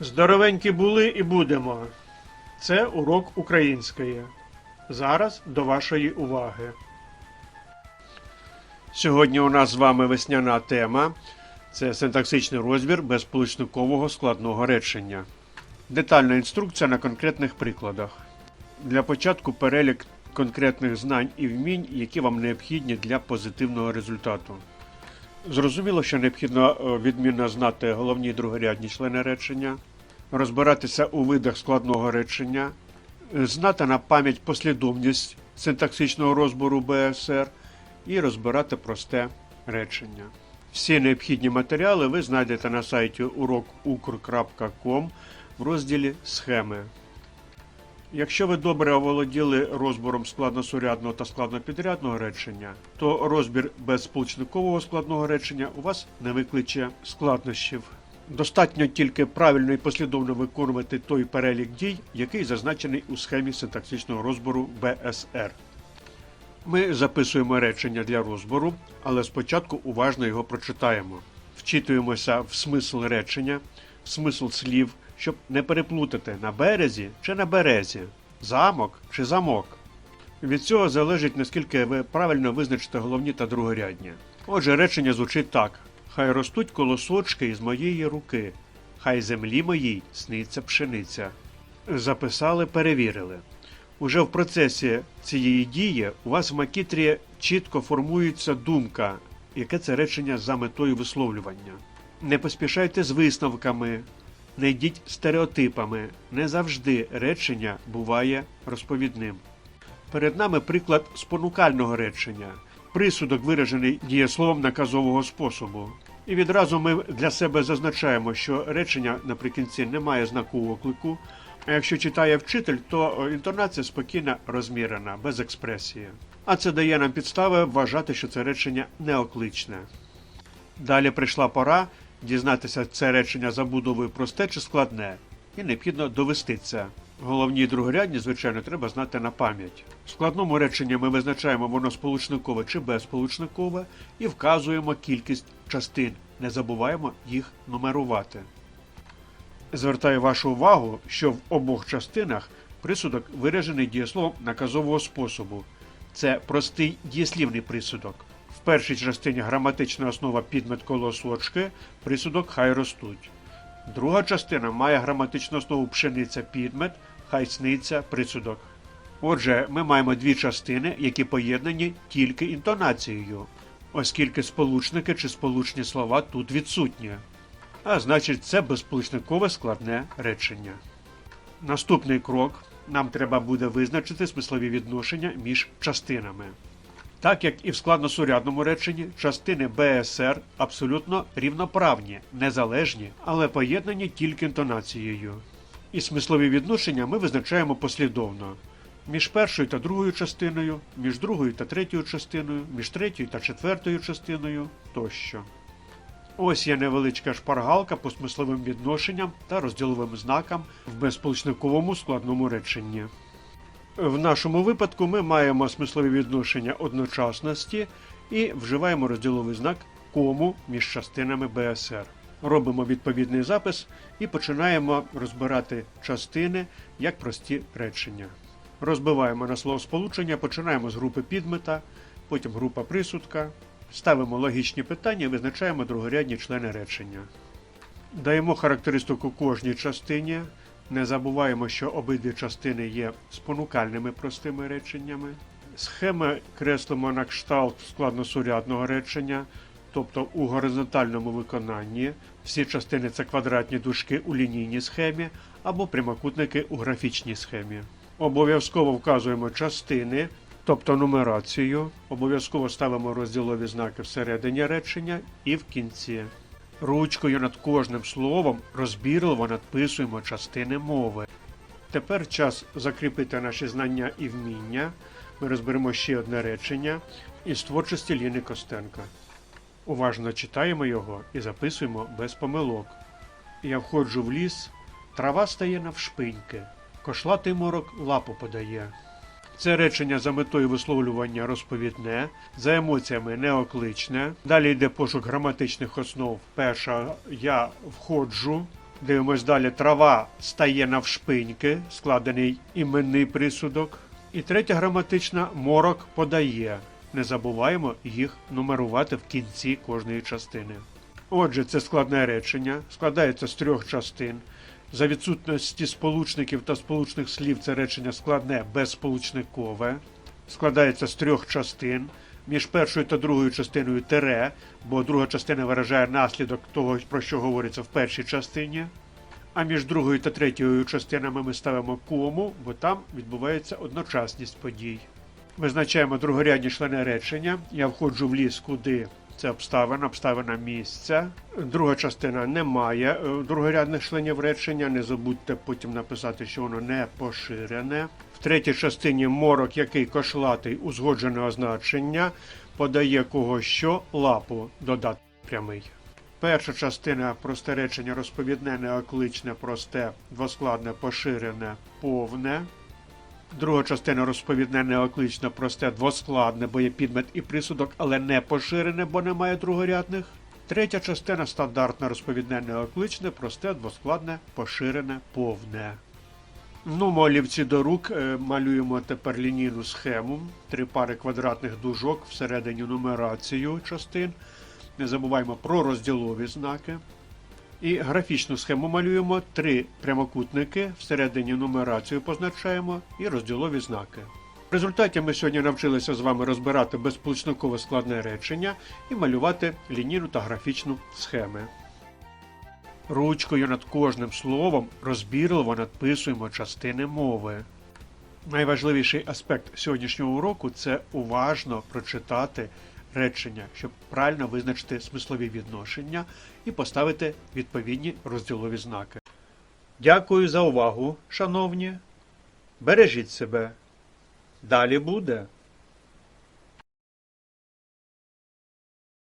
Здоровенькі були і будемо. Це урок української. Зараз до вашої уваги. Сьогодні у нас з вами весняна тема. Це синтаксичний розбір безполучникового складного речення. Детальна інструкція на конкретних прикладах. Для початку перелік конкретних знань і вмінь, які вам необхідні для позитивного результату. Зрозуміло, що необхідно е, відмінно знати головні і другорядні члени речення, розбиратися у видах складного речення, е, знати на пам'ять послідовність синтаксичного розбору БСР і розбирати просте речення. Всі необхідні матеріали ви знайдете на сайті урокукр.com в розділі Схеми. Якщо ви добре оволоділи розбором складносурядного та складнопідрядного речення, то розбір безсполучникового складного речення у вас не викличе складнощів. Достатньо тільки правильно і послідовно виконувати той перелік дій, який зазначений у схемі синтаксичного розбору БСР. Ми записуємо речення для розбору, але спочатку уважно його прочитаємо. Вчитуємося в смисл речення, в смисл слів, щоб не переплутати на березі чи на березі, замок чи замок. Від цього залежить, наскільки ви правильно визначите головні та другорядні. Отже, речення звучить так: Хай ростуть колосочки із моєї руки, хай землі моїй сниться пшениця. Записали, перевірили. Уже в процесі цієї дії у вас в макітрі чітко формується думка, яке це речення за метою висловлювання. Не поспішайте з висновками, не йдіть стереотипами. Не завжди речення буває розповідним. Перед нами приклад спонукального речення, присудок виражений дієсловом наказового способу. І відразу ми для себе зазначаємо, що речення наприкінці не має знаку оклику, а якщо читає вчитель, то інтонація спокійна, розмірена, без експресії. А це дає нам підстави вважати, що це речення неокличне. Далі прийшла пора дізнатися, це речення забудовою просте чи складне, і необхідно довести це. Головні другорядні, звичайно, треба знати на пам'ять. В складному реченні ми визначаємо воно сполучникове чи безсполучникове і вказуємо кількість частин. Не забуваємо їх нумерувати. Звертаю вашу увагу, що в обох частинах присудок виражений дієсловом наказового способу. Це простий дієслівний присудок. В першій частині граматична основа підмет колосочки, присудок хай ростуть. Друга частина має граматичну основу пшениця підмет, хай сниться присудок. Отже, ми маємо дві частини, які поєднані тільки інтонацією, оскільки сполучники чи сполучні слова тут відсутні. А значить, це безсполучникове складне речення. Наступний крок нам треба буде визначити смислові відношення між частинами. Так як і в складносурядному реченні, частини БСР абсолютно рівноправні, незалежні, але поєднані тільки інтонацією. І смислові відношення ми визначаємо послідовно. Між першою та другою частиною, між другою та третьою частиною, між третьою та четвертою частиною тощо. Ось є невеличка шпаргалка по смисловим відношенням та розділовим знакам в безполучниковому складному реченні. В нашому випадку ми маємо смислові відношення одночасності і вживаємо розділовий знак кому між частинами БСР. Робимо відповідний запис і починаємо розбирати частини як прості речення. Розбиваємо на словосполучення, починаємо з групи підмета, потім група присудка, ставимо логічні питання визначаємо другорядні члени речення. Даємо характеристику кожній частині. Не забуваємо, що обидві частини є спонукальними простими реченнями. Схеми креслимо на кшталт складносурядного речення, тобто у горизонтальному виконанні. Всі частини це квадратні дужки у лінійній схемі або прямокутники у графічній схемі. Обов'язково вказуємо частини, тобто нумерацію. Обов'язково ставимо розділові знаки всередині речення і в кінці. Ручкою над кожним словом розбірливо надписуємо частини мови. Тепер час закріпити наші знання і вміння. Ми розберемо ще одне речення із творчості Ліни Костенка. Уважно читаємо його і записуємо без помилок. Я входжу в ліс, трава стає навшпиньки, кошлатий морок лапу подає. Це речення за метою висловлювання розповідне, за емоціями неокличне. Далі йде пошук граматичних основ. Перша я входжу, Дивимось далі. Трава стає навшпиньки, складений іменний присудок. І третя граматична морок подає. Не забуваємо їх нумерувати в кінці кожної частини. Отже, це складне речення, складається з трьох частин. За відсутності сполучників та сполучних слів це речення складне безсполучникове. Складається з трьох частин. Між першою та другою частиною тире, бо друга частина виражає наслідок того, про що говориться в першій частині. А між другою та третьою частинами ми ставимо кому, бо там відбувається одночасність подій. Визначаємо другорядні члени речення. Я входжу в ліс, куди це обставина, обставина місця. Друга частина не має е, другорядних членів речення. Не забудьте потім написати, що воно не поширене. В третій частині морок, який кошлатий, узгоджене означення, подає кого що лапу додати прямий. Перша частина просте речення розповідне, неокличне, просте, двоскладне, поширене, повне. Друга частина розповідне неокличне, просте, двоскладне, бо є підмет і присудок, але не поширене, бо немає другорядних. Третя частина стандартне розповідне неокличне, просте, двоскладне, поширене, повне. Ну, олівці до рук е, малюємо тепер лінійну схему. Три пари квадратних дужок всередині нумерацію частин. Не забуваємо про розділові знаки. І графічну схему малюємо три прямокутники, всередині нумерацію позначаємо і розділові знаки. В результаті ми сьогодні навчилися з вами розбирати безполучникове складне речення і малювати лінійну та графічну схеми. Ручкою над кожним словом розбірливо надписуємо частини мови. Найважливіший аспект сьогоднішнього уроку це уважно прочитати речення, щоб правильно визначити смислові відношення і поставити відповідні розділові знаки. Дякую за увагу, шановні. Бережіть себе. Далі буде.